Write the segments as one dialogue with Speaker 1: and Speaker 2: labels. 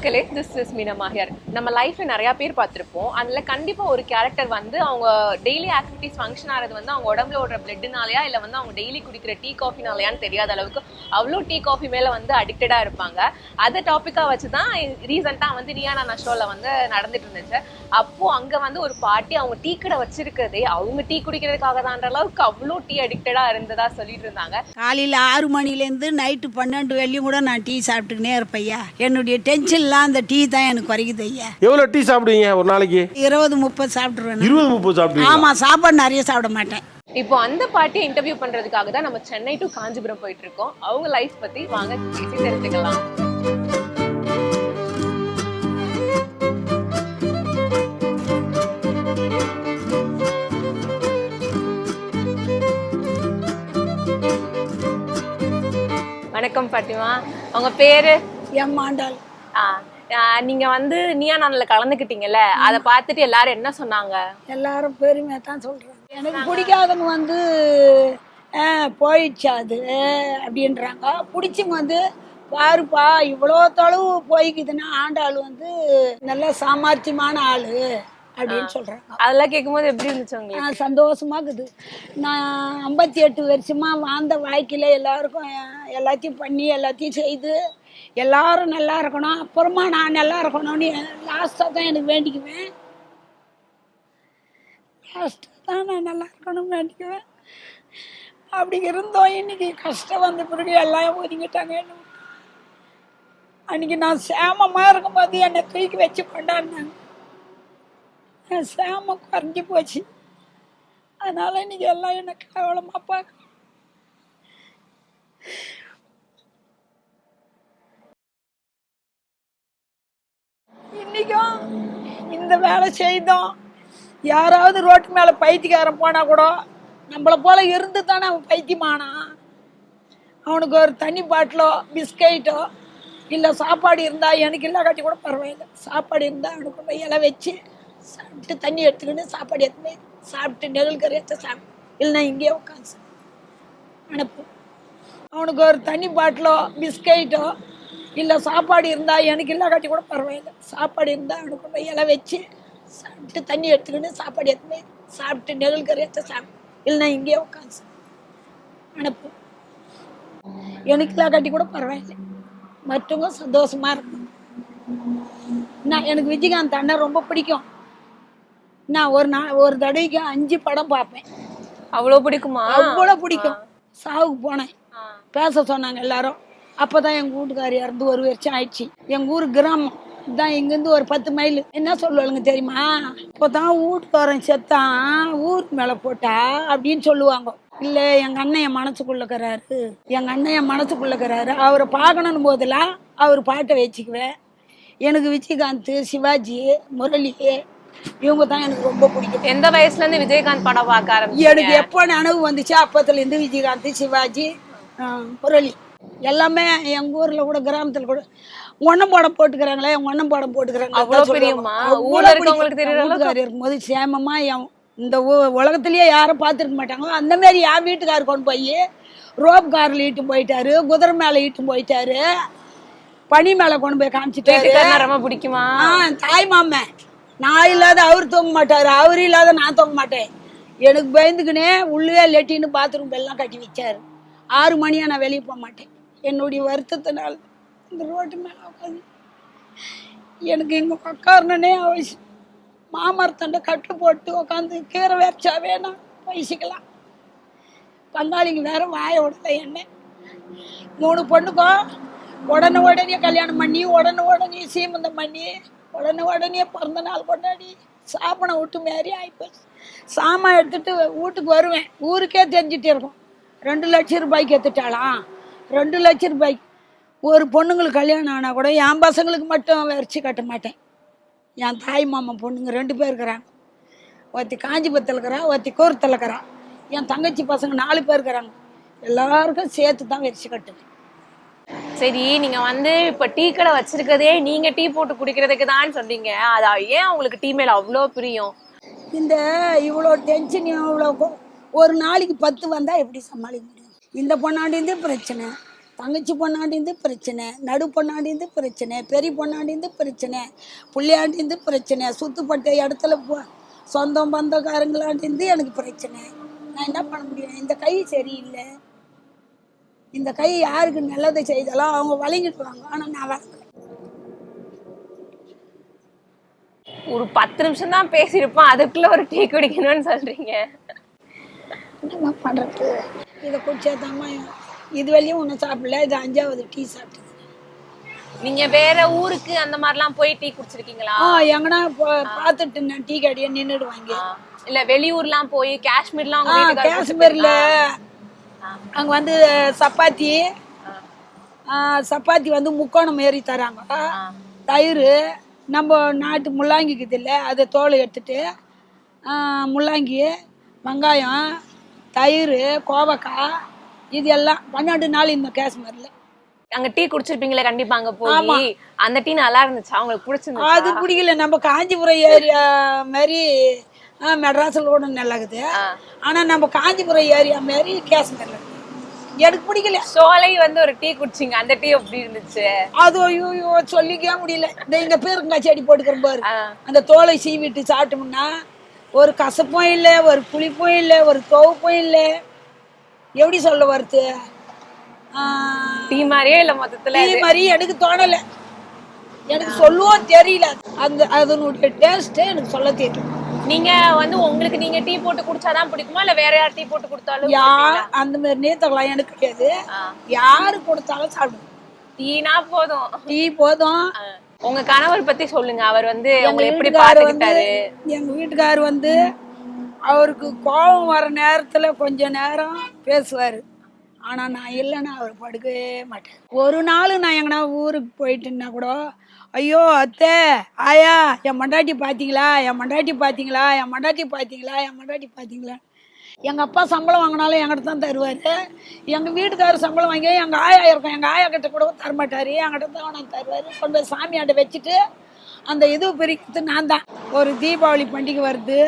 Speaker 1: மக்களே this is Meena மாஹியார் நம்ம லைஃப்ல நிறைய பேர் பார்த்துருப்போம். அதில் கண்டிப்பாக ஒரு கேரக்டர் வந்து அவங்க டெய்லி ஆக்டிவிட்டிஸ் ஃபங்க்ஷன் ஆகிறது வந்து அவங்க உடம்புல ஓடுற பிளட்னாலயா இல்லை வந்து அவங்க டெய்லி குடிக்கிற டீ காஃபினாலயான்னு தெரியாத அளவுக்கு அவ்வளோ டீ காஃபி மேலே வந்து அடிக்டடாக இருப்பாங்க. அதை டாப்பிக்காக வச்சு தான் ரீசெண்டாக வந்து ரியானா நான் ஷோவில் வந்து நடந்துட்டு இருந்துச்சு. அப்போது அங்கே வந்து ஒரு பாட்டி அவங்க டீ கடை வச்சிருக்கிறதே அவங்க டீ குடிக்கிறதுக்காக தான்ற அளவுக்கு அவ்வளோ டீ அடிக்டடாக இருந்ததா சொல்லிட்டு இருந்தாங்க.
Speaker 2: காலையில் ஆறு மணிலேருந்து நைட்டு பன்னெண்டு வெள்ளியும் கூட நான் டீ சாப்பிட்டுக்கினே இருப்பையா என்னுடைய டென்ஷன் டென்ஷன்லாம் அந்த டீ தான் எனக்கு குறைக்குது ஐயா.
Speaker 3: எவ்வளோ டீ சாப்பிடுவீங்க ஒரு நாளைக்கு?
Speaker 2: இருபது முப்பது சாப்பிட்ருவேன்
Speaker 3: இருபது முப்பது சாப்பிடுவீங்க
Speaker 2: ஆமாம் சாப்பாடு நிறைய சாப்பிட மாட்டேன்.
Speaker 1: இப்போ அந்த பாட்டியை இன்டர்வியூ பண்றதுக்காக தான் நம்ம சென்னை டு காஞ்சிபுரம் போயிட்டு இருக்கோம். அவங்க லைஃப் பத்தி வாங்க பேசி தெரிஞ்சுக்கலாம். வணக்கம் பாட்டிமா. உங்க பேரு?
Speaker 2: என் மாண்டாள்
Speaker 1: ஆ, ஆ, நீங்க வந்து நீயா நான்ல கலந்துக்கிட்டீங்கல்ல அதை பார்த்துட்டு எல்லாரும் என்ன சொன்னாங்க?
Speaker 2: எல்லாரும் பெருமையாக தான் சொல்கிறாங்க எனக்கு பிடிக்காதவங்க வந்து போயிடுச்சு அது அப்படின்றாங்க. பிடிச்சவங்க வந்து பாருப்பா இவ்வளோ தொலைவு போய்க்குதுன்னா ஆண்டாள் வந்து நல்ல சாமர்த்தியமான ஆள் அப்படின்னு சொல்கிறாங்க
Speaker 1: அதெல்லாம் கேட்கும்போது எப்படி இருந்துச்சு உங்களுக்கு?
Speaker 2: நான் சந்தோஷமா இருக்குது. நான் ஐம்பத்தி எட்டு வருஷமா வாழ்ந்த வாழ்க்கையில் எல்லாருக்கும் எல்லாத்தையும் பண்ணி எல்லாத்தையும் செய்து எல்லாரும் நல்லா இருக்கணும். அப்புறமா நான் நல்லா இருக்கணும்னு லாஸ்ட்டாக தான் எனக்கு வேண்டிக்குவேன். லாஸ்ட்டாக தான் நான் நல்லா இருக்கணும்னு வேண்டிக்குவேன். அப்படி இருந்தோம். இன்னைக்கு கஷ்டம் வந்த பிறகு எல்லாம் ஒதுங்கிட்டாங்க அன்னைக்கு நான் சேமமாக இருக்கும்போது என்னை தூக்கி வச்சு கொண்டாடினாங்க. என் சேமம் குறைஞ்சி போச்சு. அதனால் இன்னைக்கு எல்லாம் என்னை கேவலமாக பார்க்க இன்னைக்கும் இந்த வேலை செய்தோம். யாராவது ரோட்டு மேலே பைத்தியக்காரன் போனால் கூட நம்மளை போல் இருந்து தானே அவன் பைத்தியமானான் அவனுக்கு ஒரு தண்ணி பாட்டிலோ பிஸ்கெட்டோ இல்லை சாப்பாடு இருந்தால் எனக்கு இல்லை கட்டி கூட பரவாயில்லை. சாப்பாடு இருந்தால் அவனுக்கு போய் இலை வச்சு சாப்பிட்டு தண்ணி எடுத்துக்கிட்டு சாப்பாடு எடுத்து சாப்பிட்டு நெல் கறி எடுத்து சாப்பிட்டு இல்லைன்னா இங்கேயே உட்காந்து அனுப்பு. அவனுக்கு ஒரு தண்ணி பாட்டிலோ பிஸ்கெட்டோ இல்லை சாப்பாடு இருந்தால் எனக்கு இல்லை கட்டி கூட பரவாயில்லை. சாப்பாடு இருந்தால் அவனுக்கு போய் இலை வச்சு சாப்பிட்டு தண்ணி எடுத்துக்கிட்டு சாப்பாடு எடுத்து போய் சாப்பிட்டு நெல் கறி எடுத்து சாப்பிட்டு இல்லைன்னா இங்கேயே உட்காந்து அனுப்பு எனக்குலாம் கட்டி கூட பரவாயில்லை. மற்றவங்க சந்தோஷமா இருக்கும் நான் எனக்கு விஜயகாந்த் அண்ணன் ரொம்ப பிடிக்கும். நான் ஒரு நாள் ஒரு தடவைக்கு அஞ்சு படம் பார்ப்பேன்.
Speaker 1: அவ்வளவு பிடிக்குமா?
Speaker 2: அவ்வளோ பிடிக்கும். சாவுக்கு போனேன். பேச சொன்னாங்க எல்லாரும். அப்பதான் எங்க வீட்டுக்காரி இறந்து ஒரு வருஷம் ஆயிடுச்சு. எங்க ஊர் கிராமம். இதான் இங்கேருந்து ஒரு பத்து மைல் என்ன சொல்லுவாளுங்க தெரியுமா? இப்போதான் வீட்டுக்காரன் செத்தான் ஊருக்கு மேலே போட்டா அப்படின்னு சொல்லுவாங்க. இல்லை எங்கள் அண்ணன் என் மனசுக்குள்ளக்கிறாரு எங்கள் அண்ணன் என் மனசுக்குள்ளக்கிறாரு அவரை பார்க்கணும் போதெல்லாம் அவர் பாட்டை வச்சுக்குவேன் எனக்கு விஜயகாந்த் சிவாஜி முரளி இவங்க தான் எனக்கு ரொம்ப பிடிக்கும்.
Speaker 1: எந்த வயசுல இருந்து விஜயகாந்த் படம் பார்க்க ஆரம்பிச்சீங்க?
Speaker 2: எனக்கு எப்போ நினைவு வந்துச்சு அப்பத்துலேருந்து விஜயகாந்த் சிவாஜி முரளி. எல்லாமே எங்க ஊர்ல கூட கிராமத்துல கூட. ஒன்னம் படம் போட்டுக்கிறாங்களே ஒன்னம் படம் போட்டுக்கிறாங்க? இருக்கும்போது சேமமா என் இந்த உலகத்திலேயே யாரும் பார்த்துருக்க மாட்டாங்க. அந்த மாதிரி என் வீட்டுக்கார் கொண்டு போய் ரோப் காரில் இட்டு போயிட்டாரு குதிரை மேலே இட்டு போயிட்டாரு பனி மேலே கொண்டு போய் காமிச்சிட்டாரு.
Speaker 1: ரொம்ப பிடிக்குமா?
Speaker 2: தாய் மாமன் நான் இல்லாத அவர் தூங்க மாட்டாரு. அவர் இல்லாத நான் தூங்க மாட்டேன். எனக்கு பயந்துக்கினே உள்ளே லெட்டின்னு பாத்ரூம் எல்லாம் கட்டி வச்சாரு. ஆறு மணியா நான் வெளியே போக மாட்டேன். என்னுடைய வருத்தத்தினால் இந்த ரோட்டு மேலே உட்காந்து எனக்கு இங்கே உட்காரணுன்னே அவசியம் மாமரத்தண்டை கட்டு போட்டு உட்காந்து கீரை வச்சா வேணாம் பேசிக்கலாம். பங்காளிங்க வேற வாய விடலை என்ன. மூணு பொண்ணுக்கும் உடனே உடனே கல்யாணம் பண்ணி உடனே உடனே சீமந்தம் பண்ணி உடனே உடனே பிறந்த நாள் கொண்டாடி சாப்பிட விட்டு மாரி ஆகிப்போச்சு சாமான் எடுத்துட்டு வீட்டுக்கு வருவேன். ஊருக்கே தெரிஞ்சுட்டு இருக்கும். ரெண்டு லட்சம் ரூபாய்க்கு எடுத்துட்டாளாம். ரெண்டு லட்சம் ரூபாய்க்கு ஒரு பொண்ணுங்களுக்கு கல்யாணம் ஆனால் கூட என் பசங்களுக்கு மட்டும் வரிச்சு கட்ட மாட்டேன். என் தாய் மாமன் பொண்ணுங்க ரெண்டு பேர் இருக்கிறாங்க. ஒருத்தி காஞ்சிபுரத்தில் இருக்கிறா ஒருத்தி கூரத்தில் இருக்கிறா. என் தங்கச்சி பசங்க நாலு பேர் இருக்கிறாங்க. எல்லாருக்கும் சேர்த்து தான் வரிச்சு கட்டுவேன்
Speaker 1: சரி நீங்க வந்து இப்ப டீ கடை வச்சிருக்கதே நீங்க டீ போட்டு குடிக்கிறதுக்கு தான் சொன்னீங்க. அது ஏன் உங்களுக்கு டீ மேல அவ்வளோ பிரியம்?
Speaker 2: இந்த இவ்வளோ டென்ஷன் இவ்வளோ கொ- ஒரு நாளைக்கு பத்து வந்தால் எப்படி சமாளிக்க முடியும்? இந்த பொண்ணாண்டிந்தே பிரச்சனை தங்கச்சி பொண்ணாண்டிந்து பிரச்சனை நடு பொண்ணாண்டிந்து பிரச்சனை பெரிய பொண்ணாண்டிந்து பிரச்சனை புள்ளையாண்டிந்து பிரச்சனை சுத்துப்பட்ட இடத்துல போ- சொந்தம் பந்தக்காரங்களாண்டிந்து எனக்கு பிரச்சனை. நான் என்ன பண்ண முடியும்? இந்த கை சரியில்லை. இந்த கை யாருக்கு நல்லதை செய்தாலும் அவங்க வழங்கிட்டுவாங்க ஆனால் நான் வழங்கல
Speaker 1: ஒரு பத்து நிமிஷம் தான் பேசியிருப்போம். அதுக்குள்ள ஒரு டீ குடிக்கணும்னு சொல்றீங்க.
Speaker 2: என்ன பண்ணுறது இதை குடிச்சாதாம்மா இது வரையும் ஒன்றும் சாப்பிடல இது அஞ்சாவது டீ சாப்பிட்டது.
Speaker 1: நீங்க வேற ஊருக்கு அந்த மாதிரிலாம் போய் டீ குடிச்சிருக்கீங்களா?
Speaker 2: ஆ எங்கன்னா பார்த்துட்டு நான் டீ கடையை நின்றுடுவாங்க.
Speaker 1: இல்ல வெளியூர்லாம் போய் காஷ்மீர்லாம்
Speaker 2: ஆ
Speaker 1: உங்க
Speaker 2: காஷ்மீரில் அங்கே வந்து சப்பாத்தி ஆ, சப்பாத்தி வந்து முக்கோணம் ஏறி தராங்க. தயிர் நம்ம நாட்டு முள்ளாங்கிக்குது இல்லை அதை தோல் எடுத்துட்டு ஆ, முள்ளாங்கி வெங்காயம் தயிர் கோவக்காய் இது எல்லாம் பன்னெண்டு நாள் இந்த காஷ்மீரில்.
Speaker 1: அங்க டீ குடிச்சிருப்பீங்களே கண்டிப்பா அங்க போய். அந்த டீ நல்லா இருந்துச்சா? உங்களுக்கு பிடிச்சிருந்துச்சா?
Speaker 2: அது பிடிக்கல. நம்ம காஞ்சிபுரம் ஏரியா மாதிரி ஆ, மெட்ராஸில் கூட நல்லாக்குது ஆனால் நம்ம காஞ்சிபுரம் ஏரியா மாதிரி காஷ்மீரில். எனக்கு பிடிக்கல.
Speaker 1: சோலை வந்து ஒரு டீ குடிச்சிங்க. அந்த டீ எப்படி இருந்துச்சு?
Speaker 2: அது ஐயோ சொல்லிக்கவே முடியல. இந்த இங்க பேருங்கா செடி போட்டுக்கிறோம் பாரு. அந்த தோலை சீவிட்டு சாப்பிட்டோம்னா ஒரு கசப்பும் இல்லை ஒரு புளிப்பும் இல்லை ஒரு துவப்பும் இல்லை. எப்படி சொல்ல வருது?
Speaker 1: டீ மாதிரியே இல்ல மொத்தத்துல
Speaker 2: டீ மாதிரி எனக்கு தோணல. எனக்கு சொல்லவும் தெரியல. அந்த அதனுடைய டேஸ்ட்டே எனக்கு சொல்ல தெரியல.
Speaker 1: நீங்க வந்து உங்களுக்கு நீங்க டீ போட்டு குடிச்சாதான் பிடிக்குமா? இல்ல வேற யார் டீ போட்டு கொடுத்தாலும்
Speaker 2: யார் அந்த மாதிரி நேத்தகலாம் எனக்கு கிடையாது. யாரு கொடுத்தாலும் சாப்பிடுவேன்.
Speaker 1: டீனா போதும்.
Speaker 2: டீ போதும்.
Speaker 1: உங்க கணவர் பத்தி சொல்லுங்க. அவர் வந்து உங்களை எப்படி பாத்துக்கிட்டாரு
Speaker 2: எங்க வீட்டுக்காரு வந்து அவருக்கு கோபம் வர நேரத்துல கொஞ்ச நேரம் பேசுவார். ஆனா நான் இல்லைன்னா அவர் படுக்கவே மாட்டேன் ஒரு நாள் நான் எங்கன்னா ஊருக்கு போயிட்டுன்னா கூட ஐயோ அத்தை ஆயா என் மண்டாட்டி பார்த்தீங்களா என் மண்டாட்டி பார்த்தீங்களா என் மண்டாட்டி பார்த்தீங்களா என் மண்டாட்டி பார்த்தீங்களா எங்கள் அப்பா சம்பளம் வாங்கினாலும் என்கிட்ட தான் தருவார். எங்கள் வீட்டுக்காரர் சம்பளம் வாங்கி எங்கள் ஆயா இருக்கும். எங்கள் ஆயா கிட்ட கூட தரமாட்டார் என்கிட்ட தான் நான் தருவார். கொண்டு போய் சாமியாண்ட வச்சுட்டு அந்த இது பிரிக்கிறது நான் தான். ஒரு தீபாவளி பண்டிகை வருது.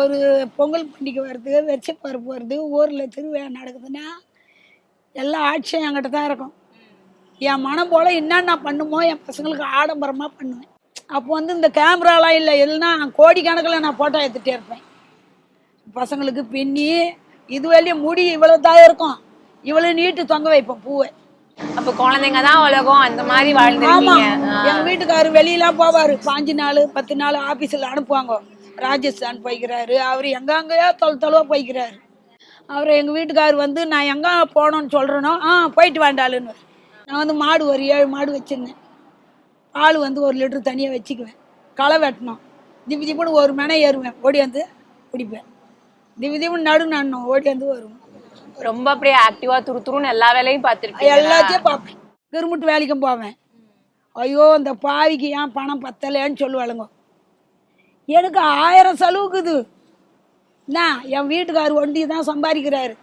Speaker 2: ஒரு பொங்கல் பண்டிகை வருது. வெச்ச பருப்பு வருது. ஊரில் திருவிழா நடக்குதுன்னா எல்லா ஆட்சியும் என்கிட்ட தான் இருக்கும். என் மனம் போல் என்னென்ன பண்ணுமோ என் பசங்களுக்கு ஆடம்பரமாக பண்ணுவேன். அப்போ வந்து இந்த கேமராலாம் இல்லை. இல்லைன்னா கோடிக்கணக்கில் நான் ஃபோட்டோ எடுத்துகிட்டே இருப்பேன். பசங்களுக்கு பின்னி இது வரையும் முடி இவ்வளோ தான் இருக்கும். இவ்வளோ நீட்டு தொங்க வைப்பேன் பூவை.
Speaker 1: அப்ப குழந்தைங்க தான் உலகம் அந்த மாதிரி வாழ்ந்துருக்கீங்க.
Speaker 2: எங்க வீட்டுக்காரர் வெளியெல்லாம் போவாரு. பாஞ்சு நாள் பத்து நாள் ஆபீஸ்ல அனுப்புவாங்க. ராஜஸ்தான் போய்க்கிறாரு. அவர் எங்கெங்கயோ தொல் தொலைவா போய்க்கிறாரு. அவர் எங்க வீட்டுக்காரர் வந்து நான் எங்க போகணும்னு சொல்றேனோ? ஆ போயிட்டு வேண்டாளுன்னு. நான் வந்து மாடு ஒரு ஏழு மாடு வச்சிருந்தேன். பால் வந்து ஒரு லிட்டர் தனியாக வச்சுக்குவேன். களை வெட்டணும். திபி திப்புன்னு ஒரு மனை ஏறுவேன். ஓடி வந்து குடிப்பேன். திபி திப்புன்னு நடு நடணும் ஓடி வந்து வருவேன்
Speaker 1: ரொம்ப அப்படியே ஆக்டிவா துரு துருன்னு எல்லா வேலையும் பார்த்திருக்கீங்க
Speaker 2: எல்லாத்தையும் பார்ப்பேன். கிருமுட்டு வேலைக்கும் போவேன். ஐயோ இந்த பாவிக்கு ஏன் பணம் பத்தலைன்னு சொல்லுவாளுங்க. எனக்கு ஆயிரம் செலவுக்குது. என்ன என் வீட்டுக்கார் ஒண்டி தான் சம்பாதிக்கிறாரு.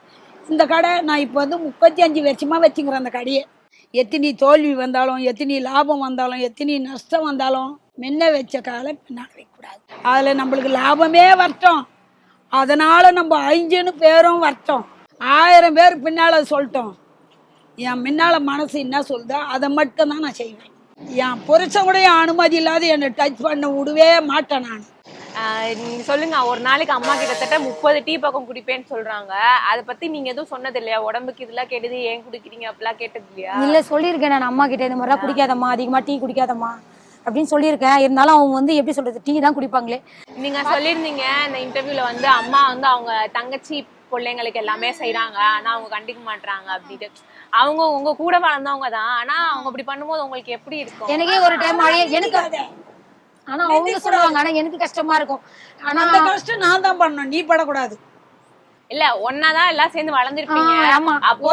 Speaker 2: இந்த கடை நான் இப்போ வந்து முப்பத்தி அஞ்சு வருஷமாக வச்சுக்கிறேன் அந்த கடையை. எத்தனை தோல்வி வந்தாலும் எத்தனை லாபம் வந்தாலும் எத்தனை நஷ்டம் வந்தாலும் முன்ன வச்ச காலை பின்னால் வைக்கக்கூடாது. அதில் நம்மளுக்கு லாபமே வரட்டும். அதனால் நம்ம அஞ்சுன்னு பேரும் வரட்டும் ஆயிரம் பேர் பின்னால் சொல்லட்டும். என் முன்னால் மனசு என்ன சொல்லுதோ அதை மட்டும் தான் நான் செய்வேன். என் புருஷன் கூட என் அனுமதி இல்லாத என்னை டச் பண்ண விடவே மாட்டேன் நான்.
Speaker 1: ஆஹ் நீங்க சொல்லுங்க ஒரு நாளைக்கு அம்மா கிட்டத்தட்ட முப்பது டீ பக்கம் குடிப்பேன்னு சொல்றாங்க. அதை பத்தி நீங்க எதுவும் சொன்னது இல்லையா உடம்புக்கு இதெல்லாம் கெடுது ஏன் குடிக்கிறீங்க? அப்படிலாம் கேட்டது இல்லையா
Speaker 4: இல்ல சொல்லியிருக்கேன் நான் அம்மா கிட்ட இந்த மாதிரிலாம் குடிக்காதம்மா அதிகமா டீ குடிக்காதம்மா. அப்படின்னு சொல்லியிருக்கேன். இருந்தாலும் அவங்க வந்து எப்படி சொல்றது டீ தான் குடிப்பாங்களே.
Speaker 1: நீங்க சொல்லியிருந்தீங்க இந்த இன்டர்வியூல வந்து அம்மா வந்து அவங்க தங்கச்சி பிள்ளைங்களுக்கு எல்லாமே செய்றாங்க. ஆனா அவங்க கண்டிக்க மாட்றாங்க அப்படின்ட்டு. அவங்க உங்க கூட வளர்ந்தவங்க தான். ஆனா அவங்க அப்படி பண்ணும்போது உங்களுக்கு எப்படி இருக்கும்?
Speaker 4: எனக்கே ஒரு டைம் எனக்கு ஆனா அவங்க சொல்லுவாங்க ஆனா எனக்கு கஷ்டமா இருக்கும். ஆனா
Speaker 2: அந்த கஷ்டம் நான் தான் பண்ணணும். நீ படக்கூடாது.
Speaker 1: இல்ல ஒன்னாதான் எல்லாம் சேர்ந்து வளர்ந்துருப்பீங்க. அப்போ.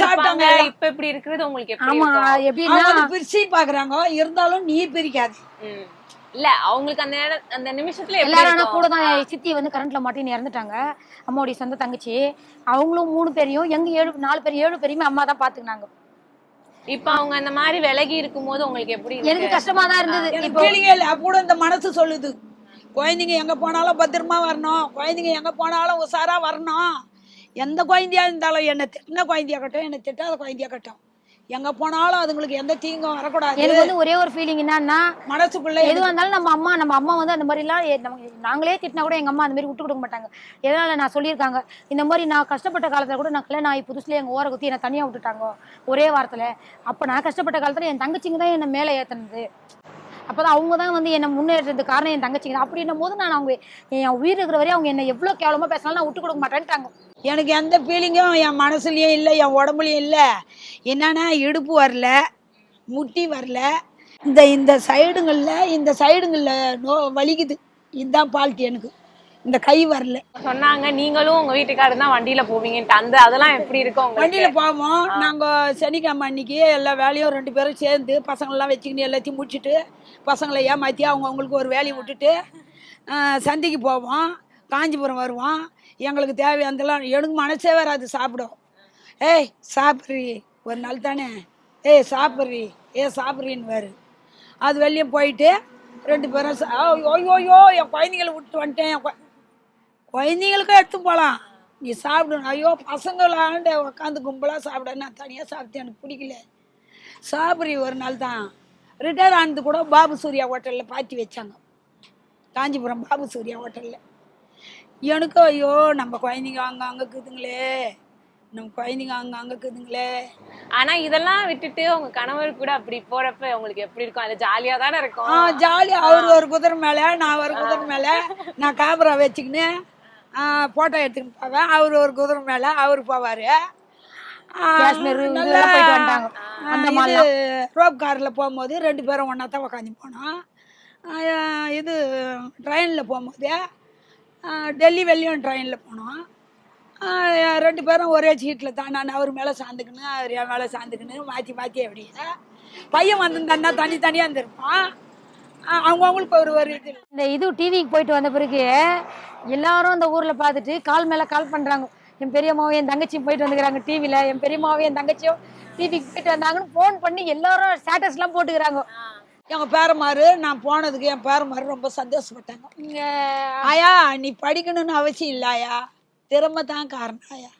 Speaker 2: சாப்பிட்டாங்க.
Speaker 1: இப்ப இப்படி இருக்கிறது உங்களுக்கு எப்படி
Speaker 4: ஆமா
Speaker 1: இருக்கும்
Speaker 4: எப்படின்னா
Speaker 2: பிரிச்சு பாக்குறாங்க இருந்தாலும் நீ பிரிக்காது.
Speaker 1: இல்ல அவங்களுக்கு அந்த அந்த நிமிஷத்துல
Speaker 4: எல்லாரும் ஆனா
Speaker 1: இருக்கும்?
Speaker 4: கூட தான் சித்தி வந்து கரண்ட்ல மாட்டின்னு இறந்துட்டாங்க அம்மாவுடைய சொந்த தங்கச்சி அவங்களும் மூணு பேரையும் எங்க ஏழு நாலு பேர் ஏழு பேரையுமே அம்மா தான் பாத்துக்கினாங்க
Speaker 1: இப்ப அவங்க அந்த மாதிரி விலகி இருக்கும்போது உங்களுக்கு எப்படி இருக்கு?
Speaker 4: எனக்கு கஷ்டமா தான் இருந்தது இப்போ
Speaker 2: கூட இந்த மனசு சொல்லுது குழந்தைங்க எங்க போனாலும் பத்திரமா வரணும். குழந்தைங்க எங்க போனாலும் உஷாரா வரணும். எந்த குழந்தையா இருந்தாலும் என்னை திட்டின குழந்தையா கட்டும் என்னை திட்டாத குழந்தையா கட்டும் எங்க போனாலும் அதுங்களுக்கு எந்த தீங்கும் வரக்கூடாது.
Speaker 4: எனக்கு வந்து ஒரே ஒரு ஃபீலிங் என்னன்னா
Speaker 2: மனசுக்குள்ள
Speaker 4: எதுவாக இருந்தாலும் நம்ம அம்மா நம்ம அம்மா வந்து அந்த மாதிரிலாம் எ- நமக்கு நாங்களே திட்டினா கூட எங்கள் அம்மா அந்த மாதிரி விட்டு கொடுக்க மாட்டாங்க. எதனால நான் சொல்லியிருக்காங்க? இந்த மாதிரி நான் கஷ்டப்பட்ட காலத்தில் கூட நான் கல்யாணம் ஆகி புதுசுல எங்கள் ஓர குத்தி என்னை தனியாக விட்டுட்டாங்க ஒரே வாரத்தில். அப்போ நான் கஷ்டப்பட்ட காலத்தில் என் தங்கச்சிங்க தான் என்னை மேலே ஏற்றுனது அப்போ தான் அவங்க தான் வந்து என்னை முன்னேறதுக்கு காரணம் என் தங்கச்சிங்க. அப்படின்னும் போது நான் அவங்க என் உயிர் இருக்கிற வரையும் அவங்க என்னை எவ்வளோ கேவலமாக பேசினாலும் நான் விட்டு கொடுக்க மாட்டேன்ட்டாங்க.
Speaker 2: எனக்கு எந்த ஃபீலிங்கும் என் மனசுலையும் இல்லை என் உடம்புலையும் இல்லை. என்னன்னா இடுப்பு வரல முட்டி வரல. இந்த இந்த சைடுங்களில் இந்த சைடுங்களில் நோ வலிக்குது. இதுதான் பால்ட்டி எனக்கு. இந்த கை வரல.
Speaker 1: சொன்னாங்க நீங்களும் உங்க வீட்டுக்காரர் தான் வண்டியில போவீங்கன்ட்டு அந்த அதெல்லாம் எப்படி இருக்கும்
Speaker 2: வண்டியில் போவோம். நாங்கள் சனிக்கிழமை அன்னைக்கு எல்லா வேலையும் ரெண்டு பேரும் சேர்ந்து பசங்களெல்லாம் வச்சுக்கின்னு எல்லாத்தையும் முடிச்சுட்டு பசங்களை ஏமாற்றி அவங்க அவங்களுக்கு ஒரு வேலையை விட்டுட்டு சந்தைக்கு போவோம். காஞ்சிபுரம் வருவோம். எங்களுக்கு தேவையானதெல்லாம் எனக்கு மனசே வராது சாப்பிடும் ஏய் சாப்பிட்றி. ஒரு நாள் தானே. ஏய் சாப்பிட்றி. ஏ சாப்பிட்றின்னு வேறு அது வெளியும் போயிட்டு ரெண்டு பேரும் ஐயோ ஐயோ என் குழந்தைங்களை விட்டு வந்துட்டேன். குழந்தைங்களுக்கும் எடுத்து போகலாம் நீ சாப்பிடணும் ஐயோ பசங்களாண்ட உட்காந்து கும்பலாக சாப்பிட நான் தனியாக சாப்பிட்டேன். எனக்கு பிடிக்கல. சாப்பிட்றி ஒரு நாள் தான். ரிட்டையர் ஆனது கூட பாபு சூர்யா ஹோட்டலில் பாத்தி வச்சாங்க. காஞ்சிபுரம் பாபு சூர்யா ஹோட்டலில். எனக்கும் ஐயோ நம்ம குழந்தைங்க அங்கே அங்கே இருக்குதுங்களே. நம்ம குழந்தைங்க அங்கே அங்கே இருக்குதுங்களே.
Speaker 1: ஆனா இதெல்லாம் விட்டுட்டு உங்க கணவர் கூட அப்படி போறப்ப உங்களுக்கு எப்படி இருக்கும்? அது ஜாலியா தானே
Speaker 2: ஆ
Speaker 1: இருக்கும்
Speaker 2: ஜாலியாக அவர் ஒரு குதிரை மேலே நான் ஒரு குதிரை மேலே. நான் கேமரா வச்சுக்கின்னு ஃபோட்டோ எடுத்துக்கிட்டு போவேன். அவர் ஒரு குதிரை மேலே அவர் போவார்.
Speaker 4: காஷ்மீர்
Speaker 2: ரோப் காரில் போகும்போது ரெண்டு பேரும் ஒன்றா தான் உக்காந்து போனோம். இது ட்ரெயினில் போகும்போது டெல்லி வெளியும் ட்ரெயினில் போனோம். ரெண்டு பேரும் ஒரே சீட்டில் தான். நான் அவர் மேலே சாந்துக்கின்னு அவர் என் மேலே சாந்துக்கின்னு மாற்றி மாற்றி அப்படியே. பையன் வந்திருந்தான்னா தனி தனியாக இருந்திருப்பான். அவங்கவங்களுக்கு ஒரு ஒரு இது.
Speaker 4: இந்த இது டிவிக்கு போயிட்டு வந்த பிறகு எல்லாரும் அந்த ஊர்ல பார்த்துட்டு கால் மேல கால் பண்றாங்க. என் பெரியம்மாவும் என் தங்கச்சியும் போயிட்டு வந்துக்கிறாங்க டிவில என் பெரியம்மாவும் என் தங்கச்சியும் டிவிக்கு போயிட்டு வந்தாங்கன்னு ஃபோன் பண்ணி எல்லாரும் ஸ்டேட்டஸ் எல்லாம் போட்டுக்கிறாங்க.
Speaker 2: எங்கள் பேரமாரு நான் போனதுக்கு என் பேரமாரு ரொம்ப சந்தோஷப்பட்டாங்க. ஆயா நீ படிக்கணும்னு அவசியம் இல்லை ஆயா. திறமை தான் காரணம் ஆயா.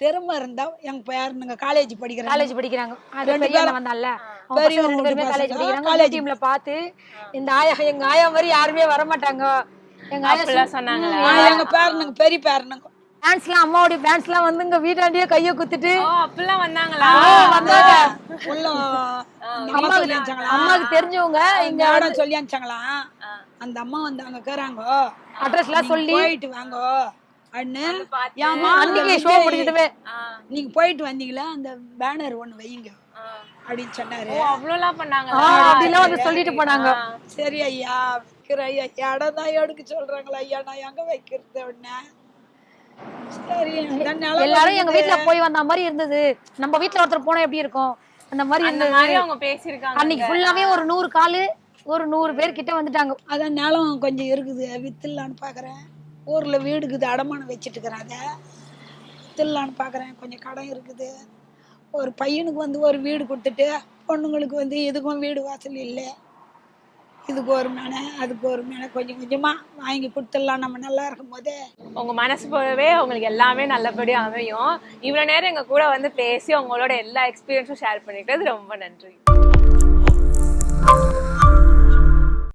Speaker 2: திறமை இருந்தா எங்க பேரனுங்க காலேஜ் படிக்கிறாங்க.
Speaker 4: காலேஜ் படிக்கிறாங்க. அது
Speaker 2: ரெண்டு பேரும்
Speaker 4: வந்தால ரெண்டு பேருமே காலேஜ் படிக்கிறாங்க.
Speaker 2: college.
Speaker 4: டீம்ல பார்த்து இந்த ஆயா எங்க ஆயா மாதிரி யாருமே வர மாட்டாங்க எங்க ஆயா
Speaker 2: ஆ, எங்க பேரனுங்க பெரிய பேரனுங்க.
Speaker 4: டான்ஸ்லாம் அம்மாவுடைய டான்ஸ்லாம் வந்து இங்க வீட்டாண்டியே கையை குத்துட்டு
Speaker 1: ஓ அப்படிலாம் வந்தாங்களா?
Speaker 4: வந்தாங்க. அம்மாவுக்கு
Speaker 2: அனுப்பிச்சாங்களா?
Speaker 4: தெரிஞ்சவங்க
Speaker 2: இங்க இடம் சொல்லி அனுப்பிச்சாங்களாம் அந்த அம்மா வந்து அங்க இருக்கிறாங்க
Speaker 4: அட்ரஸ்லாம் சொல்லி
Speaker 2: போயிட்டு வாங்க. நீங்க போயிட்டு வந்தீங்களா? அந்த பேனர் ஒண்ணு வைங்க அப்படின்னு சொன்னாரு.
Speaker 4: ஆ, அப்படிலாம் வந்து சொல்லிட்டு போனாங்க.
Speaker 2: சரி ஐயா வைக்கிற ஐயா. இடம் தான் எடுக்க சொல்றாங்களா ஐயா? நான் எங்க வைக்கிறது நிலம்
Speaker 4: எல்லாரும் எங்க வீட்ல போய் வந்த மாதிரி இருந்தது. நம்ம வீட்ல ஒருத்தர் போனா எப்படி இருக்கும்? அந்த மாதிரி
Speaker 1: அந்த
Speaker 4: இருந்தது.
Speaker 1: மாதிரி அவங்க பேசியிருக்காங்க
Speaker 4: அன்னைக்கு ஃபுல்லாவே ஒரு நூறு காலு ஒரு நூறு பேர் கிட்ட வந்துட்டாங்க.
Speaker 2: அதான் நிலம் கொஞ்சம் இருக்குது வித்துடலான்னு பார்க்குறேன் ஊரில் வீடுக்குது அடமானம் வச்சுட்டு இருக்கிறேன் அதை பார்க்குறேன் கொஞ்சம் கடன் இருக்குது. ஒரு பையனுக்கு வந்து ஒரு வீடு கொடுத்துட்டு பொண்ணுங்களுக்கு வந்து இதுக்கும் வீடு வாசல் இல்லை. இதுக்கு ஒரு மேனை அதுக்கு ஒரு மேனை கொஞ்சம் கொஞ்சமாக வாங்கி கொடுத்துடலாம். நம்ம நல்லா இருக்கும் போதே
Speaker 1: உங்கள் மனசு போலவே உங்களுக்கு எல்லாமே நல்லபடியாக அமையும். இவ்வளோ நேரம் எங்கள் கூட வந்து பேசி உங்களோட எல்லா எக்ஸ்பீரியன்ஸும் ஷேர் பண்ணிக்கிட்டது ரொம்ப நன்றி.